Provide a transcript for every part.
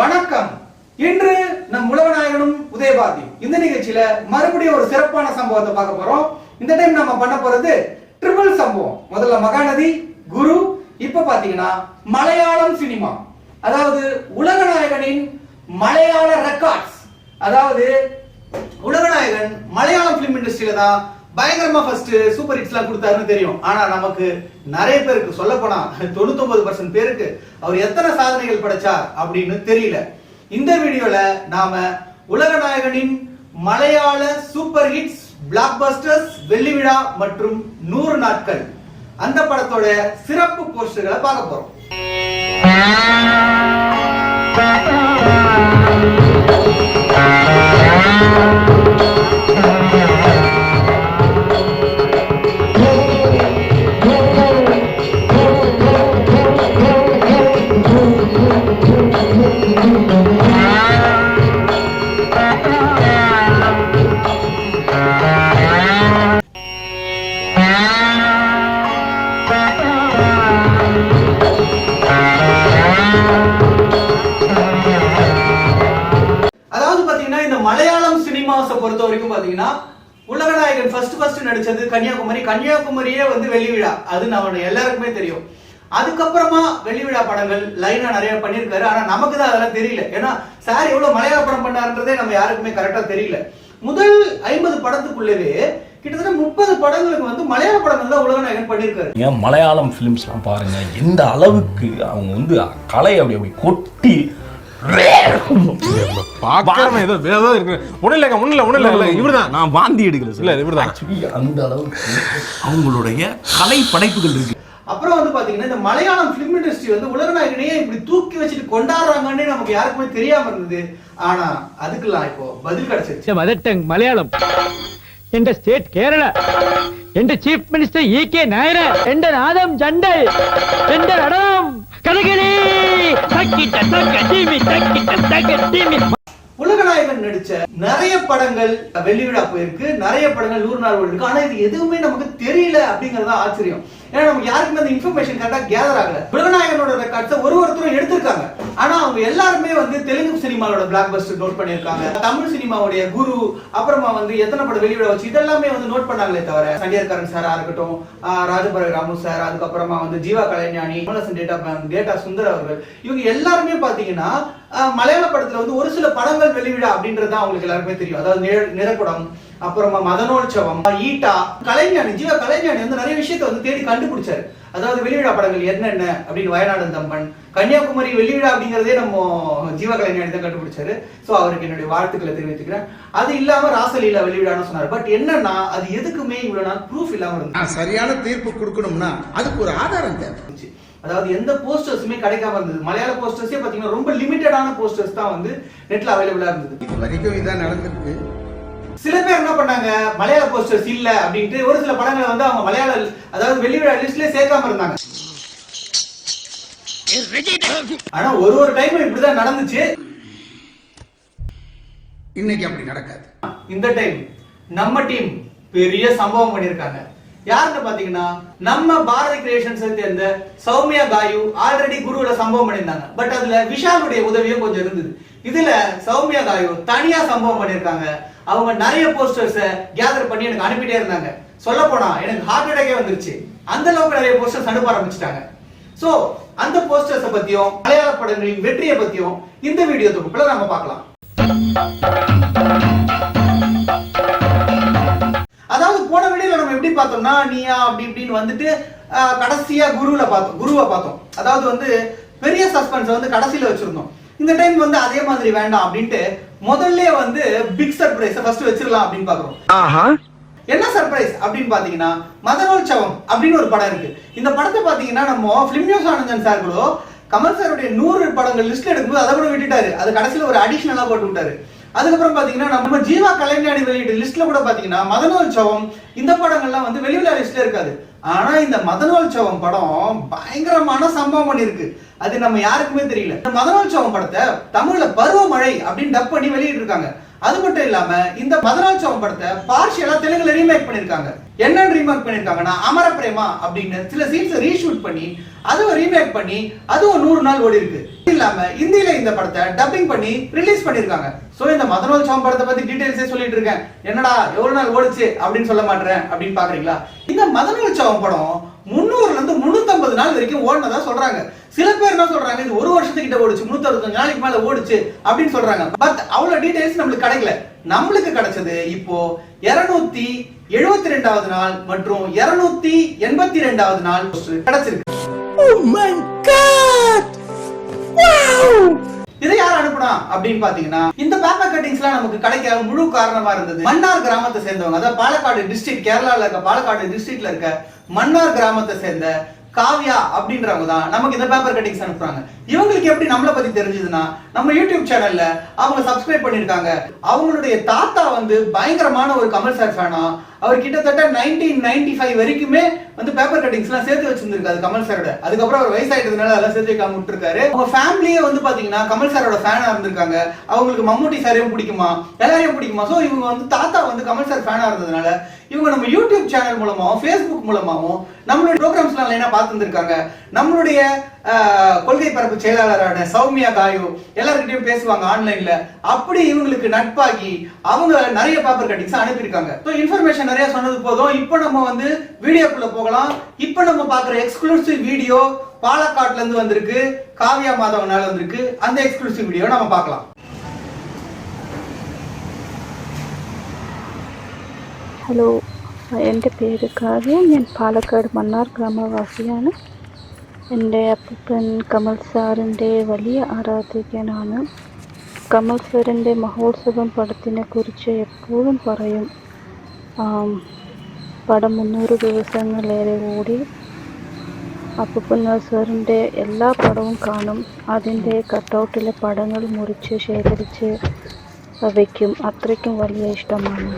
வணக்கம். இன்று நம் உலகநாயகனும் உதயபாதி இந்த நிகழ்ச்சியில மறுபடியும் ஒரு சிறப்பான சம்பவத்தை பார்க்க போறோம். இந்த டைம் நம்ம பண்ண போறது ட்ரிபிள் சம்பவம். முதல்ல மகாநதி குரு இப்ப பாத்தீங்கன்னா மலையாளம் சினிமா அதாவது உலகநாயகனின் மலையாள ரெக்கார்ட்ஸ் அதாவது உலகநாயகன் மலையாளம் பிலிம் இண்டஸ்ட்ரியில தான் பயங்கரமா ஃபர்ஸ்ட் சூப்பர் ஹிட்ஸ்லாம் கொடுத்தாருன்னு தெரியும். ஆனா நமக்கு நிறைய பேருக்கு சொல்ல போனா தொண்ணூத்தொன்பது பர்சன்ட் பேருக்கு அவர் எத்தனை சாதனைகள் படைச்சார் அப்படின்னு தெரியல. இந்த வீடியோல நாம உலகநாயகனின் மலையாள சூப்பர் ஹிட்ஸ் பிளாக் பஸ்டர்ஸ் வெள்ளி விழா மற்றும் நூறு நாட்கள். அந்த படத்தோட சிறப்பு போஸ்டர்களை பார்க்க போறோம். பொறுத்த வரைக்கும் பாத்தீங்கன்னா உலகநாயகன் ஃபர்ஸ்ட் ஃபர்ஸ்ட் நடிச்சது கன்னியாகுமரி. கன்னியாகுமரியே வந்து வெள்ளி விழா. அது நம்ம எல்லாருக்குமே தெரியும். அதுக்கப்புறமா வெள்ளி விழா படங்கள் லைனா நிறைய பண்ணியிருக்காரு. ஆனா நமக்கு தான் அதெல்லாம் தெரியல. ஏன்னா சார் எவ்வளவு மலையாள படம் பண்ணாருன்றதே நம்ம யாருக்குமே கரெக்டா தெரியல. முதல் ஐம்பது படத்துக்குள்ளவே கிட்டத்தட்ட முப்பது படங்களுக்கு வந்து மலையாள படங்கள் தான் உலகநாயகன் பண்ணியிருக்காரு. ஏன் மலையாளம் ஃபிலிம்ஸ்லாம் பாருங்க எந்த அளவுக்கு அவங்க வந்து கலை அப்படி அப்படி கொட்டி பாக்காம ஏதோ வேற ஏதோ இருக்கு. நான் வாந்தி எடுக்கல இல்ல அவங்களுடைய கலை படைப்புகள் இருக்கு. அப்புறம் வந்து பாத்தீங்கன்னா இந்த மலையாளம் பிலிம் இண்டஸ்ட்ரி வந்து உலகநாயகனையே இப்படி தூக்கி வச்சுட்டு கொண்டாடுறாங்கன்னு நமக்கு யாருக்குமே தெரியாம இருந்தது. ஆனா அதுக்கெல்லாம் இப்போ பதில் கிடைச்சிருச்சு. மதட்டங் மலையாளம். என்ற ஸ்டேட் கேரளா. என்ற chief minister E K Nayar. என்ற நாதம் ஜண்டை என்ற நடனம் கதகளே தக்கிட்ட உலகநாயகன் நடிச்ச நிறைய படங்கள் வெள்ளிவிழா போயிருக்கு நிறைய படங்கள் நூறு நாள் இருக்கு ஆனா இது எதுவுமே நமக்கு தெரியல அப்படிங்கறதா ஆச்சரியம். ஏன்னா நமக்கு யாருக்குமே அந்த இன்ஃபர்மேஷன் கரெக்டாக கேதர் ஆகல. விலநாயகனோட ரெக்கார்ட்ஸை ஒரு ஒருத்தரும் எடுத்திருக்காங்க. ஆனா அவங்க எல்லாருமே வந்து தெலுங்கு சினிமாவோட பிளாக் பஸ்டர் நோட் பண்ணியிருக்காங்க. தமிழ் சினிமாவுடைய குரு அப்புறமா வந்து எத்தனை படம் வெளியிட வச்சு இதெல்லாமே வந்து நோட் பண்ணாங்களே தவிர சண்டியர்கரன் சாரா இருக்கட்டும் ஆஹ் ராமு சார் அதுக்கப்புறமா வந்து ஜீவா கலைஞானி கமலசன் டேட்டா டேட்டா சுந்தர் அவர்கள் இவங்க எல்லாருமே பாத்தீங்கன்னா மலையாள படத்துல வந்து ஒரு சில படங்கள் வெளிவிடா அப்படின்றது தான் அவங்களுக்கு எல்லாருமே தெரியும். அதாவது நிறப்படம் அப்புறமா மதனோற்சவம் ஈட்டா கலைஞானி ஜீவா கலைஞானி வந்து நிறைய விஷயத்தை வந்து தேடி கண்டுபிடிச்சாரு. அதாவது வெளிவிழா படங்கள் என்னென்ன அப்படின்னு வயநாடு தம்பன் கன்னியாகுமரி வெளிவிழா அப்படிங்கறதே நம்ம ஜீவா கலைஞானி தான் கண்டுபிடிச்சாரு. சோ அவருக்கு என்னுடைய வாழ்த்துக்களை தெரிவித்துக்கிறேன் அது இல்லாம ராசலீலா வெளிவிழான்னு சொன்னாரு. பட் என்னன்னா அது எதுக்குமே இவ்வளவு நாள் ப்ரூஃப் இல்லாம இருந்துச்சு நான் சரியான தீர்ப்பு கொடுக்கணும்னா அதுக்கு ஒரு ஆதாரம் தேவை. அதாவது எந்த போஸ்டர்ஸுமே கிடைக்காம இருந்தது. மலையாள போஸ்டர்ஸே பாத்தீங்கன்னா ரொம்ப லிமிட்டடான போஸ்டர்ஸ் தான் வந்து நெட்ல அவைலபிளா இருந்தது. இது வரைக்கும் இதான் நடந்திருக்கு. சில பேர் என்ன பண்ணாங்க மலையாள போஸ்டர்ஸ் இல்ல அப்படின்ட்டு ஒரு சில படங்களை வந்து அவங்க மலையாள அதாவது வெளி விழா லிஸ்ட்லயே சேர்க்காம இருந்தாங்க. ஆனா ஒரு ஒரு டைம் இப்படிதான் நடந்துச்சு. இன்னைக்கு அப்படி நடக்காது. இந்த டைம் நம்ம டீம் பெரிய சம்பவம் பண்ணிருக்காங்க யாருன்னு பாத்தீங்கன்னா நம்ம பாரதி கிரியேஷன்ஸ் சேர்ந்த சௌமியா காயு ஆல்ரெடி குருவுல சம்பவம் பண்ணியிருந்தாங்க. பட் அதுல விஷாலுடைய உதவியும் கொஞ்சம் இருந்தது. இதுல சௌமியா காயு தனியா சம்பவம் பண்ணிருக்காங்க அவங்க நிறைய போஸ்டர்ஸை கேதர் பண்ணி எனக்கு அனுப்பிட்டே இருந்தாங்க. சொல்ல போனா எனக்கு ஹார்ட் அட்டாக்கே வந்துருச்சு. அந்த அளவுக்கு நிறைய போஸ்டர்ஸ் அனுப்ப ஆரம்பிச்சிட்டாங்க. சோ அந்த போஸ்டர்ஸ பத்தியும் மலையாள படங்களின் வெற்றியை பத்தியும் இந்த வீடியோ தொகுப்புல நம்ம பார்க்கலாம். அதாவது போன வீடியோல நம்ம எப்படி பார்த்தோம்னா நீயா அப்படி இப்படின்னு வந்துட்டு ஆஹ், கடைசியா குருவுல பார்த்தோம். குருவை பார்த்தோம். அதாவது வந்து பெரிய சஸ்பென்ஸ் வந்து கடைசியில வச்சிருந்தோம். இந்த டைம் வந்து அதே மாதிரி வேண்டாம் அப்படின்ட்டு முதல்ல வந்து பிக் சர்ப்ரைஸ் ஃபர்ஸ்ட் வச்சிரலாம் அப்படின்னு பாக்குறோம் என்ன சர்ப்ரைஸ் அப்படின்னு பாத்தீங்கன்னா மதனோற்சவம் அப்படின்னு ஒரு படம் இருக்கு. இந்த படத்தை பாத்தீங்கன்னா நம்ம பிலிம் நியூஸ் ஆனந்தன் சார் கூட கமல் சாருடைய நூறு படங்கள் லிஸ்ட்ல எடுக்கும்போது அதை கூட விட்டுட்டாரு. அது கடைசியில ஒரு அடிஷனலா போட்டு விட்டாரு. அதுக்கப்புறம் பாத்தீங்கன்னா நம்ம ஜீவா கலைஞாடி வெளியிட்ட லிஸ்ட்ல கூட பாத்தீங்கன்னா மதனோற்சவம் இந்த படங்கள்லாம் வந்து வெளிவிழா லிஸ்ட்ல இருக்காது. ஆனா இந்த மதனோற்சவம் படம் பயங்கரமான சம்பவம் பண்ணிருக்கு அது நம்ம யாருக்குமே தெரியல. இந்த மதனோற்சவம் படத்தை தமிழ்ல பருவமழை அப்படின்னு டப் பண்ணி வெளியிட்டு இருக்காங்க அது மட்டும் இல்லாம இந்த மதனோத்சவம் படத்தை பார்ஷியலா தெலுங்குல ரீமேக் பண்ணிருக்காங்க என்னன்னு ரீமேக் பண்ணிருக்காங்கன்னா அமர பிரேமா அப்படின்னு சில சீன்ஸ் ரீஷூட் பண்ணி அதுவும் ரீமேக் பண்ணி அதுவும் நூறு நாள் ஓடி இருக்கு இது இல்லாம இந்தியில இந்த படத்தை டப்பிங் பண்ணி ரிலீஸ் பண்ணிருக்காங்க சோ இந்த மதனோத்சவம் படத்தை பத்தி டீடைல்ஸே சொல்லிட்டு இருக்கேன். என்னடா எவ்வளவு நாள் ஓடுச்சு அப்படின்னு சொல்ல மாட்டேன் அப்படின்னு பாக்குறீங்களா? இந்த மதனோத்சவம் படம் முந்நூறுல இருந்து முன்னூத்தம்பது நாள் வரைக்கும் ஓடினதா சொல்றாங்க. சில பேர் என்ன சொல்றாங்க இது ஒரு வருஷத்துக்கிட்ட ஓடுச்சு முன்னூத்தி நாளைக்கு மேல ஓடுச்சு அப்படின்னு சொல்றாங்க. பட் அவ்வளவு டீடைல்ஸ் நம்மளுக்கு கிடைக்கல. நம்மளுக்கு கிடைச்சது இப்போ இருநூத்தி எழுபத்தி ரெண்டாவது நாள் மற்றும் இருநூத்தி எண்பத்தி ரெண்டாவது நாள் கிடைச்சிருக்கு. Oh இதை யார் அனுப்புனா? அப்படின்னு பாத்தீங்கன்னா இந்த பேப்பர் கட்டிங்ஸ்லாம் நமக்கு கிடைக்க முழு காரணமா இருந்தது. மன்னார் கிராமத்தை சேர்ந்தவங்க அதாவது பாலக்காடு டிஸ்ட்ரிக்ட் கேரளால இருக்க பாலக்காடு டிஸ்ட்ரிக்ட்ல இருக்க மன்னார் கிராமத்தை சேர்ந்த காவ்யா அப்படின்றவங்க தான் நமக்கு இந்த பேப்பர் கட்டிங்ஸ் அனுப்புறாங்க. இவங்களுக்கு எப்படி நம்மளை பத்தி தெரிஞ்சதுன்னா நம்ம யூடியூப் சேனல்ல அவங்க சப்ஸ்கிரைப் பண்ணிருக்காங்க. அவங்களுடைய தாத்தா வந்து பயங்கரமான ஒரு கமல் சார் ஃபேனா அவர் கிட்டத்தட்ட நைன்டீன் நைன்டி ஃபைவ் வரைக்குமே வந்து பேப்பர் கட்டிங்ஸ்லாம் சேர்த்து வச்சிருந்திருக்காரு கமல் சாரோட அதுக்கப்புறம் அவர் வயசாயிட்டதுனால அதெல்லாம் சேர்த்து வைக்காம விட்டுருக்காரு. அவங்க ஃபேமிலியே வந்து பாத்தீங்கன்னா கமல் சாரோட ஃபேனா இருந்திருக்காங்க. அவங்களுக்கு மம்முட்டி சாரையும் பிடிக்குமா? எல்லாரையும் பிடிக்குமா? ஸோ இவங்க வந்து தாத்தா வந்து கமல் சார் ஃபேனா இருந்ததுனால இவங்க நம்ம யூடியூப் சேனல் மூலமாவும் ஃபேஸ்புக் மூலமாவும் நம்மளுடைய ப்ரோக்ராம்ஸ்லாம் லைனா பார்த்துருக்காங்க நம்மளுடைய கொள்கை பரப்பு செயலாளரான சௌமியா காயோ எல்லாருக்கிட்டையும் பேசுவாங்க ஆன்லைன்ல அப்படி இவங்களுக்கு நட்பாகி அவங்க நிறைய பேப்பர் கட்டிங்ஸ் அனுப்பியிருக்காங்க. ஸோ இன்ஃபர்மேஷன் நிறைய சொன்னது போதும் இப்போ நம்ம வந்து வீடியோக்குள்ள போகலாம் இப்போ நம்ம பார்க்குற எக்ஸ்க்ளூசிவ் வீடியோ பாலக்காட்டுல இருந்து வந்திருக்கு காவியா மாதவனால வந்திருக்கு அந்த எக்ஸ்க்ளூசிவ் வீடியோ நம்ம பார்க்கலாம் ഹലോ എൻ്റെ പേര് കാവ്യ ഞാൻ പാലക്കാട് മണ്ണാർ ഗ്രാമവാസിയാണ് എൻ്റെ അപ്പൂപ്പൻ കമൽ സാറിൻ്റെ വലിയ ആരാധകനാണ് കമൽ സാറിൻ്റെ മഹോത്സവം പടത്തിനെ കുറിച്ച് എപ്പോഴും പറയും ആം, പടം മുന്നൂറ് ദിവസങ്ങളേറെ ഓടി അപ്പൂപ്പൻ സാറിന്റെ എല്ലാ പടവും കാണും. അതിന്റെ കട്ടൗട്ടിലെ പടങ്ങൾ മുറിച്ച് ശേഖരിച്ച് വയ്ക്കും. അത്രയ്ക്കും വലിയ ഇഷ്ടമാണ്.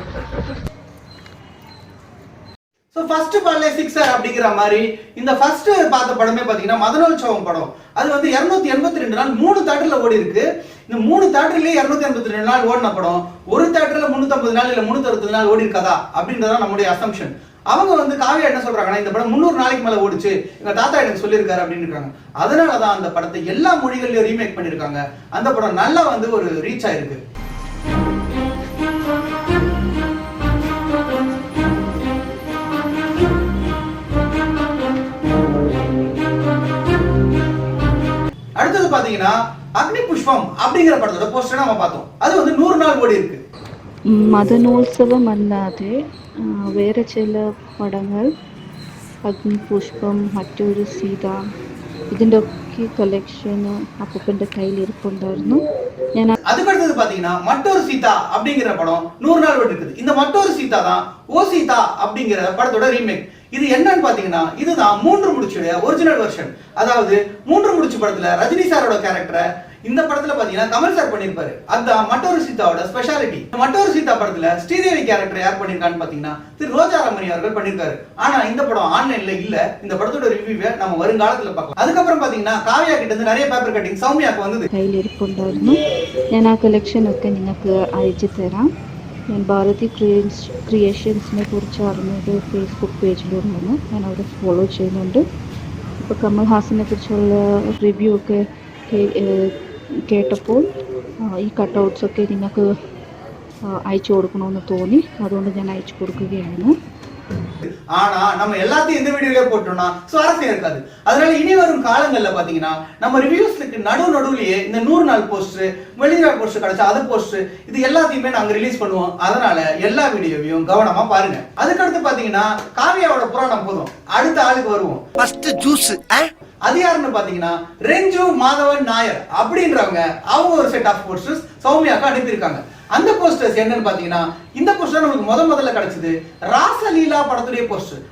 ஃபர்ஸ்ட் பால்லே சிக்ஸர் அப்படிங்கிற மாதிரி இந்த ஃபர்ஸ்ட் பார்த்த படமே பார்த்தீங்கன்னா மதனோற்சவம் படம். அது வந்து இரநூத்தி எண்பத்தி ரெண்டு நாள் மூணு தேட்டர்ல ஓடி இருக்கு. இந்த மூணு தேட்டர்லயே இரநூத்தி எண்பத்தி ரெண்டு நாள் ஓடின படம். ஒரு தேட்டர்ல முந்நூற்றம்பது நாள் இல்ல முன்னூத்தி அறுபது நாள் ஓடி இருக்காதா? அப்படின்றதான் நம்முடைய அசம்ஷன் அவங்க வந்து காவியா என்ன சொல்றாங்கன்னா இந்த படம் முந்நூறு நாளைக்கு மேல ஓடிச்சு. எங்க தாத்தா எனக்கு சொல்லியிருக்காரு அப்படின்னு இருக்காங்க. அதனாலதான் அந்த படத்தை எல்லா மொழிகள்லயும் ரீமேக் பண்ணிருக்காங்க அந்த படம் நல்லா வந்து ஒரு ரீச் ஆயிருக்கு. பாத்தீங்கன்னா அக்னி புஷ்பம் அப்படிங்கிற படத்தோட போஸ்டர் நம்ம பார்த்தோம் அது வந்து நூறு நாள் ஓடி இருக்கு മതനോത്സവം അല്ലാതെ ആ, വേറെ ചില പടങ്ങൾ അഗ്നിപുഷ്പം മറ്റൊരു സീത ഇതിൻ്റെ ഒക്കെ കളക്ഷന് അപ്പൂപ്പൻ്റെ കയ്യിലിരിപ്പുണ്ടായിരുന്നു ഞാൻ ആ- அதுக்கு அடுத்தது பாத்தீங்கன்னா மற்றொரு சீதா அப்படிங்கிற படம் நூறு நாள் ஓடி இருக்குது இந்த மற்றொரு சீதா தான் ஓ சீதா அப்படிங்கிற படத்தோட ரீமேக் இது என்னன்னு பாத்தீங்கன்னா இதுதான் மூன்று முடிச்சுடைய ஒரிஜினல் வெர்ஷன் அதாவது மூன்று முடிச்சு படத்துல ரஜினி சாரோட கேரக்டரை இந்த படத்துல பாத்தீங்கன்னா கமல் சார் பண்ணிருப்பாரு அதுதான் மற்றொரு சீதாவோட ஸ்பெஷாலிட்டி மற்றொரு சீதா படத்துல ஸ்ரீதேவி கேரக்டர் யார் பண்ணிருக்கான்னு பாத்தீங்கன்னா திரு ரோஜா ரமணி அவர்கள் பண்ணிருக்காரு ஆனா இந்த படம் ஆன்லைன்ல இல்ல. இந்த படத்தோட ரிவ்யூவை நம்ம வருங்காலத்துல பார்க்கலாம். அதுக்கப்புறம் பாத்தீங்கன்னா காவியா கிட்ட இருந்து நிறைய பேப்பர் கட்டிங் சௌமியாக்கு வந்தது. கையில் இருப்புண்டாருன்னு நான் கலெக்ஷன் ஒக்க நீங்க அழிச்சு தரேன். ഞാൻ ഭാരതി ക്രിയേഷൻസ് ക്രിയേഷൻസിനെ കുറിച്ച് അറിഞ്ഞത് ഫേസ്ബുക്ക് പേജിലൂടെയാണ് ഞാൻ അവിടെ ഫോളോ ചെയ്യുന്നുണ്ട്. ഇപ്പോൾ കമൽ ഹാസനെ കുറിച്ചുള്ള റിവ്യൂ ഒക്കെ കേട്ടപ്പോൾ ഈ കട്ടൗട്ട്സൊക്കെ നിങ്ങൾക്ക് അയച്ചു കൊടുക്കണമെന്ന് തോന്നി. അതുകൊണ്ട് ഞാൻ അയച്ചു കൊടുക്കുകയാണ്. ஆனா நம்ம எல்லாத்தையும் இந்த வீடியோலயே போட்டோம்னா சுவாரஸ்யம் இருக்காது. அதனால இனி வரும் காலங்கள்ல பாத்தீங்கன்னா நம்ம ரிவ்யூஸ்க்கு நடு நடுவுலயே இந்த நூறு நாள் போஸ்டர் வெளிநாள் போஸ்டர் கிடைச்சா அது போஸ்டர் இது எல்லாத்தையுமே நாங்க ரிலீஸ் பண்ணுவோம். அதனால எல்லா வீடியோவையும் கவனமா பாருங்க. அதுக்கடுத்து பாத்தீங்கன்னா காவியாவோட புராணம் போதும். அடுத்த ஆளுக்கு வருவோம். ஃபர்ஸ்ட் ஜூஸ் அது யாருன்னு பாத்தீங்கன்னா ரெஞ்சு மாதவன் நாயர் அப்படின்றவங்க அவங்க ஒரு செட் ஆஃப் போஸ்டர்ஸ் சௌமியாக்கு அனுப்பியிருக்காங்க. அந்த போஸ்டர்ஸ் என்னன்னு பாத்தீங்கன்னா இந்த போஸ்டர் நமக்கு முத முதல்ல கிடைச்சது. ராசலீலா படத்துடைய போஸ்டர்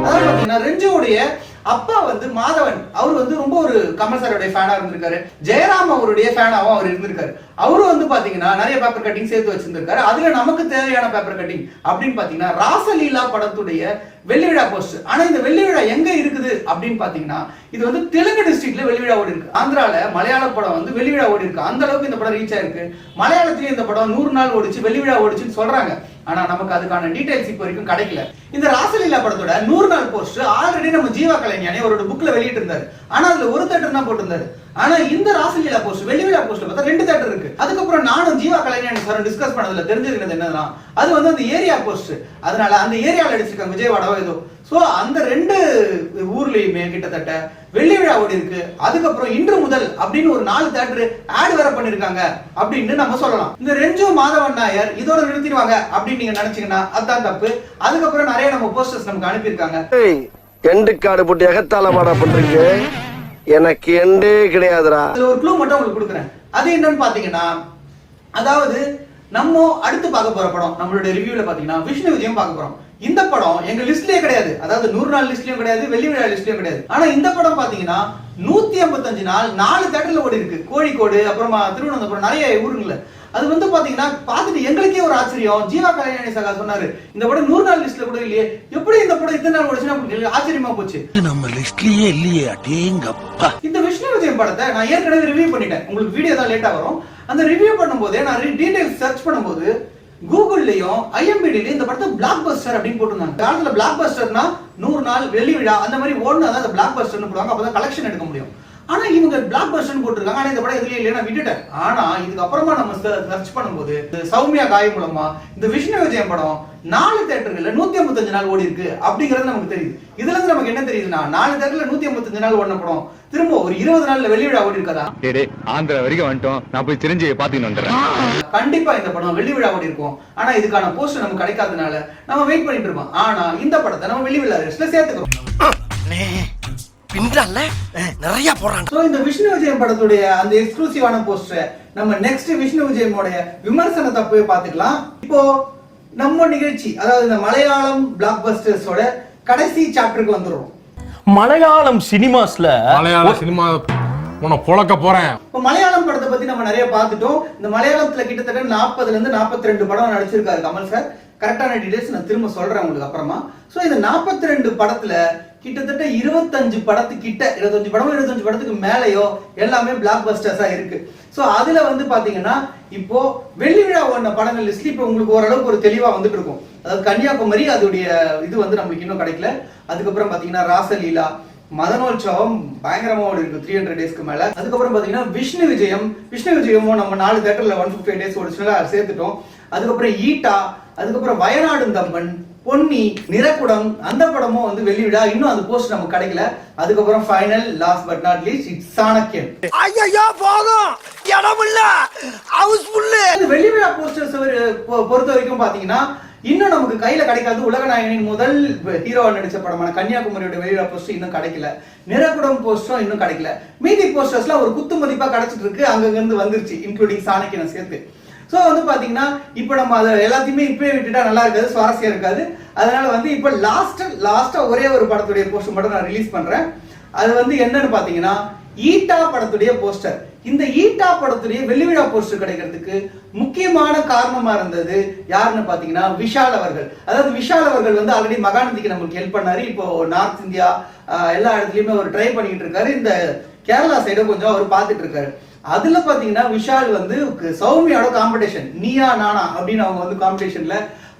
அதாவது பாத்தீங்கன்னா ரெஞ்சுவுடைய அப்பா வந்து மாதவன். அவர் வந்து ரொம்ப ஒரு கமல் சாருடைய ஃபேனா இருந்திருக்காரு. ஜெயராம் அவருடைய ஃபேனாவும் அவர் இருந்திருக்காரு. அவரு வந்து பாத்தீங்கன்னா நிறைய பேப்பர் கட்டிங் சேர்த்து வச்சிருந்திருக்காரு. அதுல நமக்கு தேவையான பேப்பர் கட்டிங் அப்படின்னு பாத்தீங்கன்னா ராசலீலா படத்துடைய வெள்ளி விழா போஸ்ட் ஆனா இந்த வெள்ளி விழா எங்க இருக்குது அப்படின்னு பாத்தீங்கன்னா இது வந்து தெலுங்கு டிஸ்ட்ரிக்ட்ல வெள்ளி விழா ஓடி இருக்கு. ஆந்திரால மலையாள படம் வந்து வெள்ளி விழா ஓடி இருக்கு. அந்த அளவுக்கு இந்த படம் ரீச் ஆயிருக்கு. மலையாளத்திலேயே இந்த படம் நூறு நாள் ஓடிச்சு வெள்ளி விழா ஓடிச்சுன்னு சொல்றாங்க. ஆனா நமக்கு அதுக்கான டீடைல்ஸ் இப்போ வரைக்கும் கிடைக்கல. இந்த ராசலீலா படத்தோட நூறு நாள் போஸ்ட் ஆல்ரெடி நம்ம ஜீவா கலைஞானி அவரோட புக்ல வெளியிட்டு இருந்தாரு ஆனா அதுல ஒரு தேட்டர் தான் போட்டிருந்தாரு. ஆனா இந்த ராசலீலா போஸ்ட் வெள்ளி விழா போஸ்ட்ல பார்த்தா ரெண்டு தேட்டர் இருக்கு. அதுக்கப்புறம் நானும் ஜீவா கலைஞன் சார் டிஸ்கஸ் பண்ணதுல தெரிஞ்சிருக்கிறது என்னன்னா அது வந்து அந்த ஏரியா போஸ்ட் அதனால அந்த ஏரியால அடிச்சிருக்காங்க விஜயவாடாவோ ஏதோ. சோ அந்த ரெண்டு ஊர்லயுமே கிட்டத்தட்ட வெள்ளி விழா ஓடி இருக்கு. அதுக்கப்புறம் இன்று முதல் அப்படின்னு ஒரு நாலு தேட்டர் ஆட் வேற பண்ணிருக்காங்க அப்படின்னு நம்ம சொல்லலாம். இந்த ரெஞ்சு மாதவன் நாயர் இதோட நிறுத்திடுவாங்க அப்படின்னு நீங்க நினைச்சீங்கன்னா அதான் தப்பு. அதுக்கப்புறம் நிறைய நம்ம போஸ்டர்ஸ் நமக்கு அனுப்பியிருக்காங்க. எண்டு காடு போட்டு எகத்தால பண்றீங்க எனக்கு எண்டே கிடையாதுடா. ஒரு க்ளூ மட்டும் உங்களுக்கு கொடுக்குறேன். அது என்னன்னு பாத்தீங்கன்னா அதாவது நம்ம அடுத்து பார்க்க போற படம் நம்மளுடைய ரிவ்யூல பாத்தீங்கன்னா விஷ்ணு விஜயம் பார்க்க போறோம். இந்த படம் எங்க லிஸ்ட்லயே கிடையாது. அதாவது நூறு நாள் லிஸ்ட்லயும் கிடையாது வெள்ளி விழா லிஸ்ட்லயும் கிடையாது. ஆனா இந்த படம் பாத்தீங்கன்னா நூத்தி ஐம்பத்தஞ்சு நாள் நாலு தேட்டர்ல ஓடி இருக்கு கோழிக்கோடு அப்புறமா திருவனந்தபுரம் நிறைய ஊருங்கள்ல. அது வந்து பாத்தீங்கன்னா பார்த்துட்டு எங்களுக்கே ஒரு ஆச்சரியம். ஜீவா கல்யாணி சகா சொன்னாரு. இந்த படம் நூறு நாள் லிஸ்ட்ல கூட இல்லையே. எப்படி இந்த படம் இத்தனை நாள் ஓடிச்சுன்னா ஆச்சரியமா போச்சு. நம்ம லிஸ்ட்லயே இல்லையே அடேங்கப்பா. இந்த விஷ்ணு விஜயம் படத்தை நான் ஏற்கனவே ரிவ்யூ பண்ணிட்டேன். உங்களுக்கு வீடியோ தான் லேட்டா வரும். அந்த ரிவ்யூ பண்ணும்போதே நான் டீடைல்ஸ் சர்ச் பண்ணும்போது கூகுள்லயும் ஐஎம்பிடிலயும் இந்த படத்தை பிளாக் பஸ்டர் அப்படின்னு போட்டிருந்தாங்க. காலத்துல பிளாக் பஸ்டர்னா நூறு நாள் வெள்ளி விழா அந்த மாதிரி ஓடுனா தான் அந்த பிளாக் பஸ்டர்னு போடுவாங்க. அப்பதான் கலெக்ஷன் எடுக்க முடியும். ஆனா இவங்க பிளாக் பஸ்டர்னு போட்டிருக்காங்க. ஆனா இந்த படம் எதுலயே இல்லையா விட்டுட்டேன். ஆனா இதுக்கு அப்புறமா நம்ம சர்ச் பண்ணும்போது இந்த சௌமியா காய் மூலமா இந்த விஷ்ணு விஜயம் படம் நாலு தேட்டர்கள்ல நூத்தி ஐம்பத்தஞ்சு நாள் ஓடி இருக்கு அப்படிங்கிறது நமக்கு தெரியுது. இதுல இருந்து நமக்கு என்ன தெரியுதுன்னா நாலு தேட்டர்ல நூத்தி ஐம்பத்தஞ்சு நாள் ஓடின படம். திரும்ப ஒரு இருபது நாள்ல வெளி விழா ஓடி இருக்கதா? டேய் ஆந்திரா வரைக்கும் வந்துட்டோம். நான் போய் சிரஞ்சீவி பாத்துக்கிட்டு வந்துடுறேன். கண்டிப்பா இந்த படம் வெள்ளி விழா ஓடி இருக்கும். ஆனா இதுக்கான போஸ்ட் நமக்கு கிடைக்காதனால நம்ம வெயிட் பண்ணிட்டு இருக்கோம். ஆனா இந்த படத்தை நம்ம வெள்ளி விழா சேர்த்துக்கிறோம். பின்றால நிறைய போறான். சோ இந்த விஷ்ணு விஜயம் படத்துடைய அந்த எக்ஸ்க்ளூசிவான போஸ்டர் நம்ம நெக்ஸ்ட் விஷ்ணு விஜயமோட விமர்சனத்தை போய் பார்த்துக்கலாம். இப்போ நம்ம நிகழ்ச்சி அதாவது இந்த மலையாளம் பிளாக் பஸ்டர்ஸோட கடைசி சாப்டருக்கு வந்துடுறோம். மலையாளம் சினிமாஸ்ல மலையாள சினிமா உன்னை புழக்க போறேன். இப்போ மலையாளம் படத்தை பத்தி நம்ம நிறைய பார்த்துட்டோம். இந்த மலையாளத்துல கிட்டத்தட்ட நாற்பதுல இருந்து 42 ரெண்டு படம் நடிச்சிருக்காரு கமல் சார். கரெக்டான டீடைல்ஸ் நான் திரும்ப சொல்றேன் உங்களுக்கு அப்புறமா. சோ இந்த 42 ரெண்டு படத்துல கிட்டத்தட்ட இருபத்தஞ்சு படத்துக்கிட்ட இருபத்தஞ்சு படமோ இருபத்தஞ்சு படத்துக்கு மேலேயோ எல்லாமே பிளாக் பஸ்டர்ஸா இருக்கு. ஸோ அதுல வந்து பாத்தீங்கன்னா இப்போ வெள்ளி விழா ஓடின படங்கள் லிஸ்ட்ல இப்போ உங்களுக்கு ஓரளவுக்கு ஒரு தெளிவா வந்துட்டு இருக்கும். அதாவது கன்னியாகுமரி அதோடைய இது வந்து நம்மளுக்கு இன்னும் கிடைக்கல. அதுக்கப்புறம் பாத்தீங்கன்னா ராசலீலா மதனோற்சவம் பயங்கரமா ஓடி இருக்கு த்ரீ ஹண்ட்ரட் டேஸ்க்கு மேல. அதுக்கப்புறம் பாத்தீங்கன்னா விஷ்ணு விஜயம் விஷ்ணு விஜயமும் நம்ம நாலு தேட்டர்ல ஒன் ஃபிஃப்டி டேஸ் ஓடிச்சுனால அதை சேர்த்துட்டோம். அதுக்கப்புறம் ஈட்டா அதுக்கப்புறம் வயநாடு தம்பன் பொன்னி நிறக்குடம் அந்த படமும் வந்து விழா இன்னும் அந்த போஸ்ட் நமக்கு கிடைக்கல. அதுக்கப்புறம் final last but not least it's Chanakyan ஐயா போதும். இடம் இல்ல ஹவுஸ் ஃபுல்லு போஸ்டர்ஸ் பொறுத்த வரைக்கும் பாத்தீங்கன்னா இன்னும் நமக்கு கையில கிடைக்காது. உலகநாயகனின் முதல் ஹீரோவா நடிச்ச படமான கன்னியாகுமரியோட விழா போஸ்டர் இன்னும் கிடைக்கல. நிறக்குடம் போஸ்டரும் இன்னும் கிடைக்கல. மீதி போஸ்டர்ஸ்லாம் ஒரு குத்து மதிப்பா கிடைச்சிட்டு இருக்கு. அங்கங்க இருந்து வந்துருச்சு இன்க்ளூடிங் சாணக்கியனை சேர்த்து. ஸோ வந்து பார்த்தீங்கன்னா இப்போ நம்ம அதை எல்லாத்தையுமே இப்பவே விட்டுட்டா நல்லா இருக்காது சுவாரஸ்யம் இருக்காது. அதனால வந்து இப்போ லாஸ்ட் லாஸ்டா ஒரே ஒரு படத்துடைய போஸ்டர் மட்டும் நான் ரிலீஸ் பண்றேன். அது வந்து என்னன்னு பாத்தீங்கன்னா ஈட்டா படத்துடைய போஸ்டர் இந்த ஈட்டா படத்துடைய வெள்ளி விழா போஸ்டர் கிடைக்கிறதுக்கு முக்கியமான காரணமா இருந்தது யாருன்னு பாத்தீங்கன்னா விஷால் அவர்கள். அதாவது விஷால் அவர்கள் வந்து ஆல்ரெடி மகாநதிக்கு நமக்கு ஹெல்ப் பண்ணாரு. இப்போ நார்த் இந்தியா எல்லா இடத்துலயுமே அவர் ட்ரை பண்ணிட்டு இருக்காரு. இந்த கேரளா சைடு கொஞ்சம் அவர் பார்த்துட்டு இருக்காரு. அதுல பாத்தீங்கன்னா விஷால் வந்து சௌமியோட காம்படிஷன் நீயா நானா அப்படின்னு அவங்க வந்து காம்படிஷன்ல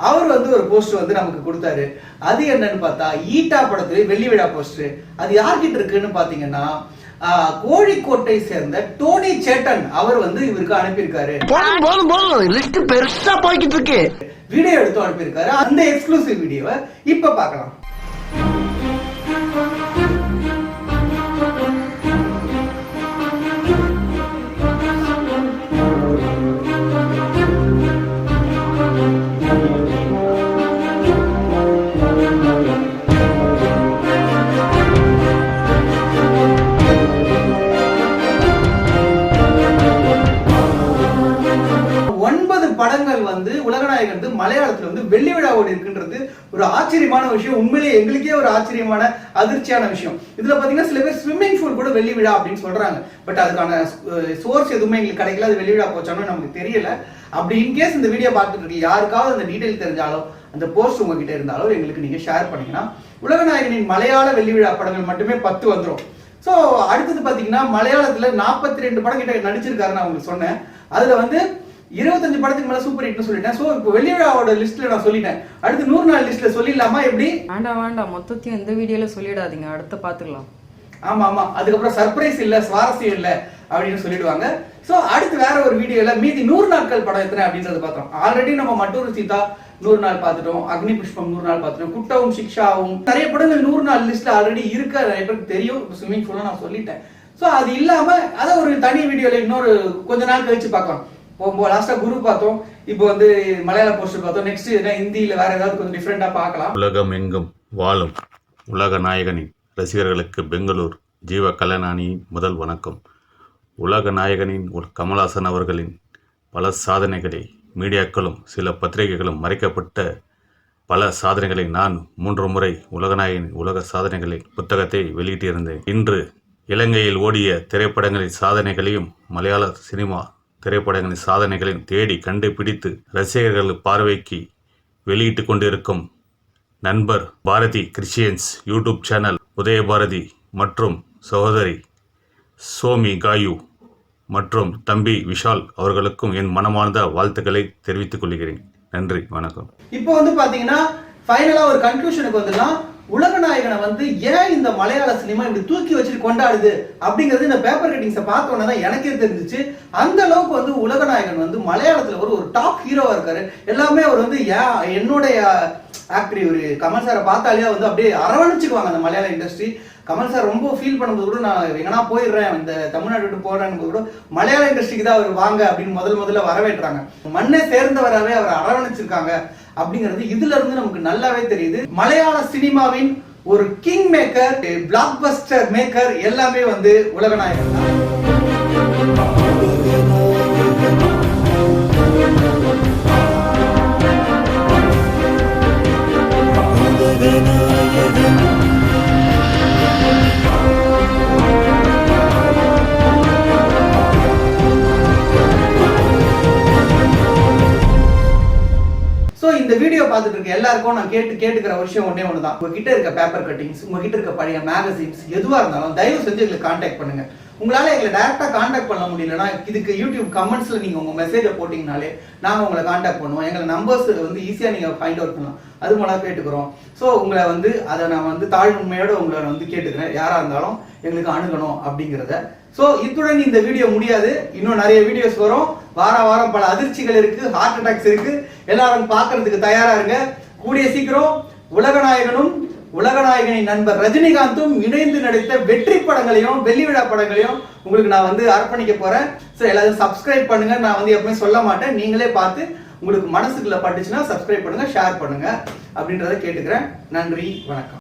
அவர் வந்து ஒரு போஸ்ட் வந்து நமக்கு கொடுத்தாரு. அது என்னன்னு பார்த்தா ஈட்டா படத்துல வெள்ளி விழா போஸ்ட் அது யார்கிட்ட இருக்குன்னு பாத்தீங்கன்னா கோழிக்கோட்டை சேர்ந்த டோனி சேட்டன் அவர் வந்து இவருக்கு அனுப்பியிருக்காரு. லிஸ்ட் பெருசா போய்கிட்டு இருக்கு. வீடியோ எடுத்து அனுப்பியிருக்காரு. அந்த எக்ஸ்க்ளூசிவ் வீடியோவை இப்ப பார்க்கலாம். ஒன்பது வந்து வந்து மலையாளத்துல வந்து வெள்ளி விழா ஓடி இருக்குன்றது ஒரு ஆச்சரியமான விஷயம். உண்மையிலேயே எங்களுக்கே ஒரு ஆச்சரியமான அதிர்ச்சியான விஷயம். இதுல பாத்தீங்கன்னா சில பேர் ஸ்விம்மிங் பூல் கூட வெள்ளி விழா அப்படின்னு சொல்றாங்க. பட் அதுக்கான சோர்ஸ் எதுவுமே எங்களுக்கு கிடைக்கல. அது வெள்ளி விழா போச்சானு நமக்கு தெரியல. அப்படி இன்கேஸ் இந்த வீடியோ பார்த்துட்டு இருக்கு யாருக்காவது அந்த டீடைல் தெரிஞ்சாலோ அந்த போஸ்ட் உங்ககிட்ட இருந்தாலோ எங்களுக்கு நீங்க ஷேர் பண்ணீங்கன்னா உலகநாயகனின் மலையாள வெள்ளி விழா படங்கள் மட்டுமே பத்து வந்துடும் ஸோ அடுத்தது பார்த்தீங்கன்னா மலையாளத்துல நாற்பத்தி ரெண்டு படம் கிட்ட நடிச்சிருக்காரு நான் உங்களுக்கு சொன்னேன். அதுல வந்து இருபத்தஞ்சு படத்துக்கு மேல சூப்பர் ஹிட்னு சொல்லிட்டேன். ஸோ இப்போ வெளிவிழாவோட லிஸ்ட்ல நான் சொல்லிட்டேன். அடுத்து நூறு நாள் லிஸ்ட்ல சொல்லிடலாமா? எப்படி? வேண்டாம் வேண்டாம். மொத்தத்தையும் இந்த வீடியோல சொல்லிடாதீங்க. அடுத்து பாத்துக்கலாம். ஆமா ஆமா. அதுக்கப்புறம் சர்ப்ரைஸ் இல்ல சுவாரஸ்யம் இல்ல அப்படின்னு சொல்லிடுவாங்க. சோ அடுத்து வேற ஒரு வீடியோல மீதி நூறு நாட்கள் படம் எத்தனை அப்படின்றத பார்த்தோம் ஆல்ரெடி நம்ம மற்றொரு சீதா நூறு நாள் பார்த்துட்டோம் அக்னி புஷ்பம் நூறு நாள் பார்த்துட்டோம் குட்டவும் சிக்ஷாவும். நிறைய படங்கள் நூறு நாள் லிஸ்ட்ல ஆல்ரெடி இருக்க. நிறைய பேருக்கு தெரியும். ஸ்விம்மிங் ஃபுல்லா நான் சொல்லிட்டேன். சோ அது இல்லாம அதை ஒரு தனி வீடியோல இன்னொரு கொஞ்ச நாள் கழிச்சு பார்க்கலாம் போகும்போது லாஸ்டா குரு பார்த்தோம். இப்போ வந்து மலையாள போஸ்டர் பார்த்தோம். நெக்ஸ்ட் என்ன ஹிந்தியில வேற ஏதாவது கொஞ்சம் டிஃப்ரெண்டா பார்க்கலாம். உலகம் எங்கும் வாழும் உலக நாயகனின் ரசிகர்களுக்கு பெங்களூர் ஜீவ கல்யாணாணியின் முதல் வணக்கம். உலக நாயகனின் ஒரு கமலாசன் அவர்களின் பல சாதனைகளை மீடியாக்களும் சில பத்திரிகைகளும் மறைக்கப்பட்ட பல சாதனைகளை நான் மூன்று முறை உலகநாயகனின் உலக சாதனைகளின் புத்தகத்தை வெளியிட்டிருந்தேன். இன்று இலங்கையில் ஓடிய திரைப்படங்களின் சாதனைகளையும் மலையாள சினிமா திரைப்படங்களின் சாதனைகளின் தேடி கண்டுபிடித்து ரசிகர்கள் பார்வைக்கு வெளியிட்டு கொண்டிருக்கும் நண்பர் Bharathi christians YouTube channel Udayabharathi மற்றும் சகோதரி சோமி காயு மற்றும் தம்பி விஷால் அவர்களுக்கும் என் மனமார்ந்த வாழ்த்துக்களை தெரிவித்துக் கொள்கிறேன். நன்றி வணக்கம். இப்போ வந்து பாத்தீங்கன்னா ஃபைனலாக ஒரு கன்க்ளூஷனுக்கு வந்துடலாம். உலகநாயகனை வந்து ஏன் இந்த மலையாள சினிமா இப்படி தூக்கி வச்சுட்டு கொண்டாடுது அப்படிங்கிறது இந்த பேப்பர் கட்டிங்ஸை பார்த்த தான் எனக்கே தெரிஞ்சிச்சு. அந்த அளவுக்கு வந்து உலகநாயகன் வந்து மலையாளத்தில் ஒரு ஒரு டாப் ஹீரோவாக இருக்காரு. எல்லாமே அவர் வந்து ஏன் என்னுடைய ஆக்டர் ஒரு கமல் சாரை பார்த்தாலே வந்து அப்படியே அரவணைச்சுக்குவாங்க அந்த மலையாள இண்டஸ்ட்ரி கமல் சார் ரொம்ப ஃபீல் பண்ணும்போது கூட நான் எங்கன்னா போயிடுறேன் இந்த தமிழ்நாடு விட்டு போறேன்னு கூட மலையாள இண்டஸ்ட்ரிக்கு தான் அவர் வாங்க அப்படின்னு முதல் முதல்ல வரவேற்றாங்க. மண்ணை சேர்ந்தவராகவே அவர் அரவணைச்சிருக்காங்க அப்படிங்கிறது இதுல இருந்து நமக்கு நல்லாவே தெரியுது. மலையாள சினிமாவின் ஒரு king maker blockbuster maker எல்லாமே வந்து உலகநாயகன் தான். ஸோ இந்த வீடியோ பார்த்துட்டு இருக்க எல்லாருக்கும் நான் கேட்டு கேட்டுக்கிற விஷயம் ஒன்றே ஒன்று தான் உங்ககிட்ட இருக்க பேப்பர் கட்டிங்ஸ் உங்ககிட்ட இருக்க பழைய மேகசின்ஸ் எதுவாக இருந்தாலும் தயவு செஞ்சு எங்களுக்கு காண்டாக்ட் பண்ணுங்க. உங்களால் எங்களை டேரெக்டாக காண்டாக்ட் பண்ண முடியலன்னா இதுக்கு யூடியூப் கமெண்ட்ஸில் நீங்கள் உங்கள் மெசேஜை போட்டிங்கனாலே நாங்கள் உங்களை காண்டாக்ட் பண்ணுவோம். எங்களை நம்பர்ஸ் வந்து ஈஸியாக நீங்கள் ஃபைண்ட் அவுட் பண்ணலாம். அது மூலம் கேட்டுக்கிறோம். ஸோ உங்களை வந்து அதை நான் வந்து தாழ்மையோடு உங்களை வந்து கேட்டுக்கிறேன். யாராக இருந்தாலும் எங்களுக்கு அணுகணும் அப்படிங்கிறத. ஸோ இத்துடன் இந்த வீடியோ முடியாது. இன்னும் நிறைய வீடியோஸ் வரும். வார வாரம் பல அதிர்ச்சிகள் இருக்கு ஹார்ட் அட்டாக்ஸ் இருக்கு. எல்லாரும் பார்க்கறதுக்கு தயாரா இருங்க. கூடிய சீக்கிரம் உலகநாயகனும் உலகநாயகனின் நண்பர் ரஜினிகாந்தும் இணைந்து நடித்த வெற்றி படங்களையும் வெள்ளி விழா படங்களையும் உங்களுக்கு நான் வந்து அர்ப்பணிக்க போறேன். ஸோ எல்லாரும் சப்ஸ்கிரைப் பண்ணுங்க. நான் வந்து எப்பவுமே சொல்ல மாட்டேன். நீங்களே பார்த்து உங்களுக்கு மனசுக்குள்ள பட்டுச்சுன்னா சப்ஸ்கிரைப் பண்ணுங்க ஷேர் பண்ணுங்க அப்படின்றத கேட்டுக்கிறேன். நன்றி வணக்கம்.